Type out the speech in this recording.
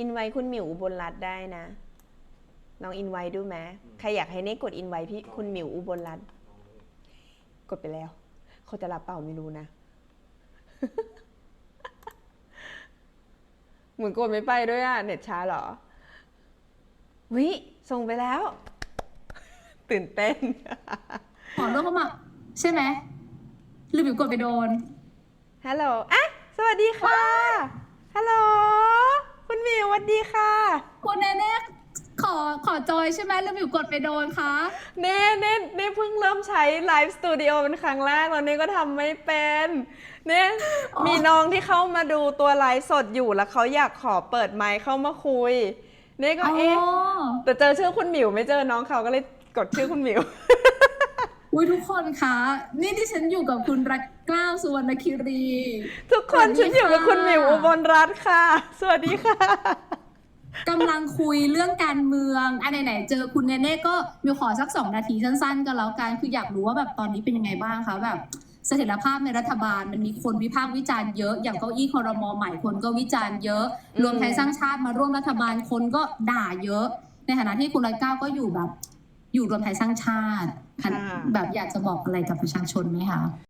อินไว้คุณหมิวอุบลรัตน์ได้นะลองอินไว้ดูไหมใครอยากให้เน่กดอินไว้พี่คุณหมิวอุบลรัตน์กดไปแล้ว เขาจะรับเปล่าไม่รู้นะ เหมือนกดไม่ไปด้วยอะเน็ตช้าเหรอ วิส่งไปแล้ว ตื่นเต้นขอเรื่องเข้ามาใช่ไหมหรือบิวกดไปโดนฮัลโหลอะสวัสดีค่ะฮัลโหลคุณหมิว สวัสดีค่ะ คุณแน่ๆขอขอจอยใช่ไหมหรือบิวกดไปโดนคะเน่เน่เน่เพิ่งเริ่มใช้ไลฟ์สตูดิโอเป็นครั้งแรกแล้วเน่ก็ทำไม่เป็นเน่มีน้องที่เข้ามาดูตัวไลฟ์สดอยู่แล้วเขาอยากขอเปิดไมค์เข้ามาคุย เน่ก็เอ๊ะอ๋อแต่เจอชื่อคุณหมิวไม่เจอน้องเขาก็เลยกดชื่อคุณหมิวอุ้ยทุกคนคะนี่ที่ฉันอยู่กับคุณรักกล้าวสุวรรณคิรี ทุกคนสวัสดีฉันอยู่กับคุณหมิวค่ะอุบลรัตน์ค่ะ สวัสดีค่ะ กำลังคุยเรื่องการเมืองอันไหนๆเจอคุณเนเน่ก็มิวขอสักสองนาทีสั้นๆก็แล้วกันคืออยากรู้ว่าแบบตอนนี้เป็นยังไงบ้างคะแบบเสถียรภาพในรัฐบาลมันมีคนวิพากษ์วิจารณ์เยอะ อย่างเก้าอี้คอรมอใหม่คนก็วิจารณ์เยอะ รวมไทยสร้างชาติมาร่วมรัฐบาลคนก็ด่าเยอะ ในฐานะที่คุณร้อยเก้าก็อยู่แบบ อยู่รวมไทยสร้างชาติค่ะแบบอยากจะบอกอะไรกับประชาชนไหมคะ